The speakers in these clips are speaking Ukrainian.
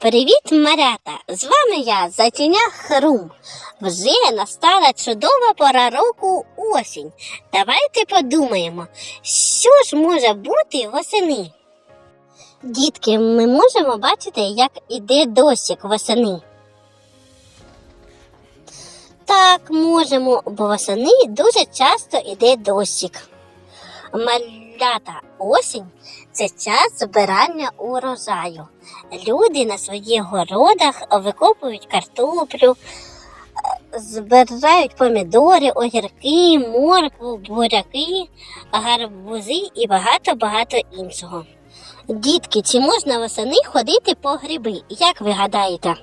Привіт, Марята! З вами я, Затіня Хрум. Вже настала чудова пора року осінь. Давайте подумаємо, що ж може бути восени. Дітки, ми можемо бачити, як іде дощик восени. Так, можемо, бо восени дуже часто іде дощик. Малята осінь це час збирання урожаю. Люди на своїх городах викопують картоплю, е, збирають помідори, огірки, моркву, буряки, гарбузи і багато-багато іншого. Дітки, чи можна восени ходити по гриби? Як ви гадаєте?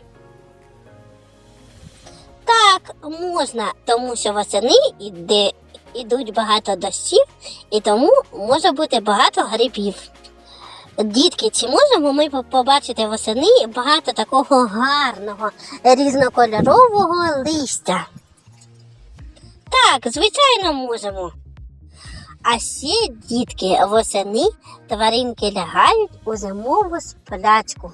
Так, можна, тому що восени іде, ідуть багато дощів, і тому може бути багато грибів. Дітки, чи можемо ми побачити восени багато такого гарного різнокольорового листя? Так, звичайно, можемо. А ще, дітки, восени тваринки лягають у зимову сплячку.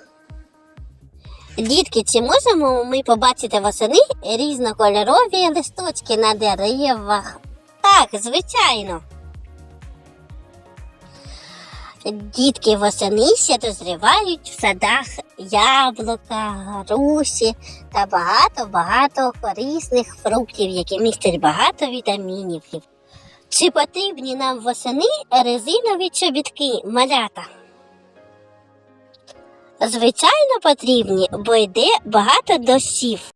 Дітки, чи можемо ми побачити восени різнокольорові листочки на деревах? Так, звичайно. Дітки восени ще дозрівають в садах яблука, груші та багато-багато корисних фруктів, які містять багато вітамінів. Чи потрібні нам восени резинові чобітки, малята? Звичайно, потрібні, бо йде багато дощів.